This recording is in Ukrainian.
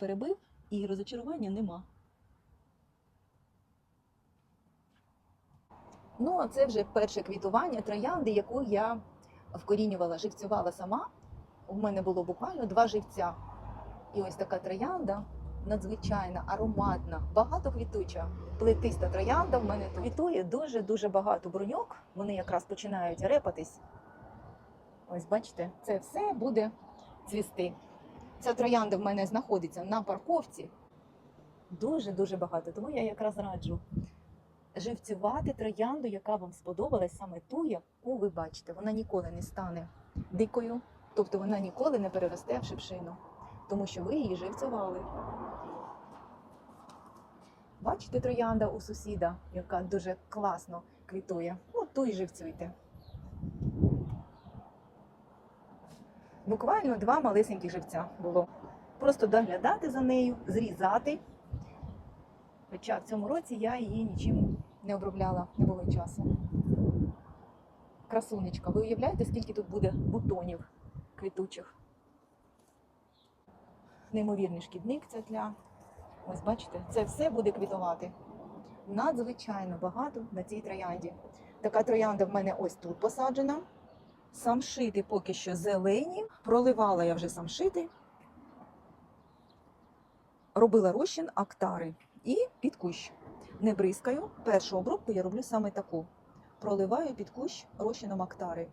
перебив і розочарування нема. Ну, а це вже перше квітування троянди, яку я вкорінювала, живцювала сама. У мене було буквально два живця. І ось така троянда надзвичайна, ароматна, багатоквітуча, плетиста троянда в мене тут. квітує дуже-дуже багато бруньок. Вони якраз починають репатись. Ось бачите, це все буде цвісти. Ця троянда в мене знаходиться на парковці. Дуже-дуже багато. Тому я якраз раджу живцювати троянду, яка вам сподобалась, саме ту, яку ви бачите. Вона ніколи не стане дикою, тобто вона ніколи не переросте в шипшину, тому що ви її живцювали. Бачите троянда у сусіда, яка дуже класно квітує. От ту і живцюйте. Буквально два малесеньких живця було. Просто доглядати за нею, зрізати. Хоча в цьому році я її нічим не обробляла, не було часу. Красунечка, ви уявляєте, скільки тут буде бутонів квітучих? Неймовірний шкідник ця тля. Ось бачите, це все буде квітувати. Надзвичайно багато на цій троянді. Така троянда в мене ось тут посаджена. Самшити поки що зелені. Проливала я вже самшити. Робила розчин актари і під кущ. Не бризкаю. Першу обробку я роблю саме таку. Проливаю під кущ розчином актари.